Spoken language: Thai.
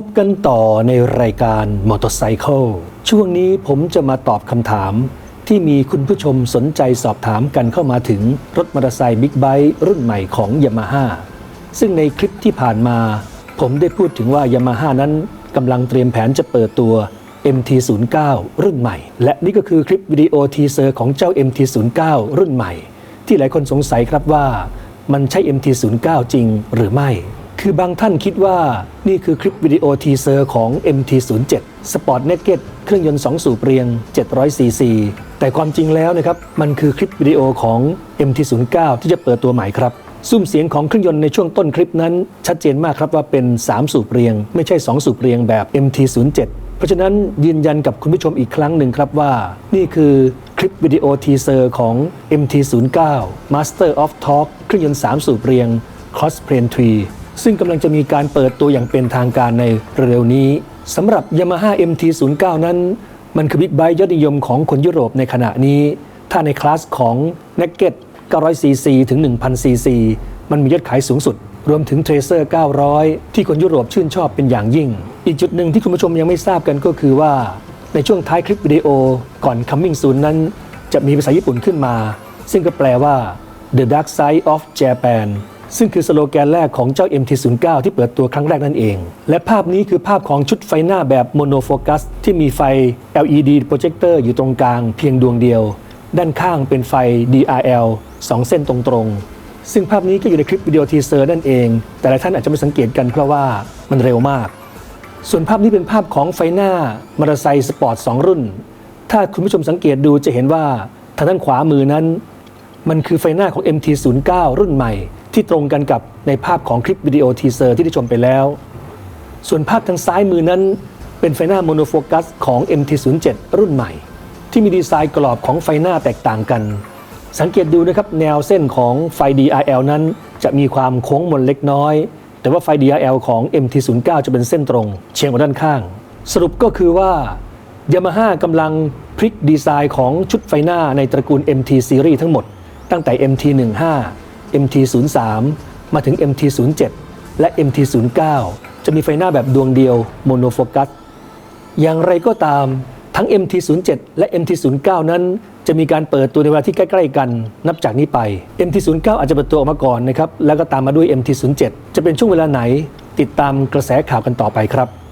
พบกันต่อในรายการมอเตอร์ไซค์ช่วงนี้ผมจะมาตอบคำถาม ที่มีคุณผู้ชมสนใจสอบถามกันเข้ามาถึงรถมอเตอร์ไซค์บิ๊กไบค์รุ่นใหม่ของยามาฮ่าซึ่งในคลิปที่ผ่านมา ผมได้พูดถึงว่ายามาฮ่านั้นกำลังเตรียมแผนจะเปิดตัว MT09 รุ่นใหม่ และนี่ก็คือคลิปวิดีโอทีเซอร์ของเจ้า MT09 รุ่นใหม่ ที่หลายคนสงสัยครับว่ามันใช่ MT09 จริงหรือไม่ คือบางท่านคิดว่านี่คือคลิปวิดีโอทีเซอร์ของ MT07 Sport Naked เครื่องยนต์ 2 สูบเรียง 700cc แต่ความจริงแล้วนะครับ มันคือคลิปวิดีโอของ MT09 ที่จะเปิดตัวใหม่ครับซุ้มเสียงของเครื่องยนต์ในช่วงต้นคลิปนั้น ชัดเจนมากครับว่าเป็น 3 สูบเรียง ไม่ใช่ 2 สูบเรียงแบบ MT07 เพราะฉะนั้นยืนยันกับคุณผู้ชมอีกครั้งหนึ่งครับว่า นี่คือคลิปวิดีโอทีเซอร์ของ MT09 Master of Talk เครื่องยนต์ 3 สูบเรียง Cross Plane Tree ซึ่งกำลังจะมีการเปิดตัวอย่างเป็นทางการในเร็วนี้สำหรับ Yamaha MT09 นั้น มันคือบิ๊กไบค์ยอดนิยมของคนยุโรปในขณะนี้ ถ้าในคลาสของ Naked 900cc ถึง 1000cc มันมียอดขายสูงสุด รวมถึง Tracer 900 ที่คนยุโรปชื่นชอบเป็นอย่างยิ่ง อีกจุดหนึ่งที่คุณผู้ชมยังไม่ทราบกันก็คือว่า ในช่วงท้ายคลิปวิดีโอก่อน Coming Soon นั้น จะมีภาษาญี่ปุ่นขึ้นมา ซึ่งก็แปลว่า The Dark Side of Japan ซึ่งคือสโลแกนแรกของเจ้า MT09 ที่เปิดตัวครั้งแรกนั่นเอง และภาพนี้คือภาพของชุดไฟหน้าแบบโมโนโฟกัสที่มีไฟ LED โปรเจคเตอร์อยู่ตรงกลางเพียงดวงเดียว ด้านข้างเป็นไฟ DRL 2 เส้นตรงๆ ซึ่งภาพนี้ก็อยู่ในคลิปวิดีโอทีเซอร์นั่นเอง แต่หลายท่านอาจจะไม่สังเกตกันเพราะว่ามันเร็วมาก ส่วนภาพนี้เป็นภาพของไฟหน้ามอเตอร์ไซค์สปอร์ต2รุ่น ถ้าคุณผู้ชมสังเกตดูจะเห็นว่าทางด้านขวามือนั้น มันคือไฟหน้าของ MT09 รุ่นใหม่ ที่ตรงกันกับในภาพของคลิปวิดีโอทีเซอร์ที่ได้ชมไปแล้ว ส่วนภาพทางซ้ายมือนั้น เป็นไฟหน้าโมโนโฟกัสของ MT07 รุ่นใหม่ ที่มีดีไซน์กรอบของไฟหน้าแตกต่างกัน สังเกตดูนะครับแนวเส้นของไฟ DRL นั้น จะมีความโค้งมนเล็กน้อย แต่ว่าไฟ DRL ของ MT09 จะเป็นเส้นตรง เฉียงออกด้านข้าง สรุปก็คือว่า Yamaha กำลังพลิกดีไซน์ของชุดไฟหน้าในตระกูล MT Series ทั้งหมด ตั้งแต่ MT15 MT03 มาถึง MT07 และ MT09 จะมีไฟหน้าแบบดวงเดียวโมโนโฟกัสอย่างไรก็ตามทั้ง MT07 และ MT09 นั้น จะมีการเปิดตัวในเวลาที่ใกล้ ๆ กัน นับจากนี้ไป MT09 อาจจะเปิดตัวออกมาก่อนนะครับ แล้วก็ตามมาด้วย MT07 จะเป็นช่วงเวลาไหน ติดตามกระแสข่าวกันต่อไปครับ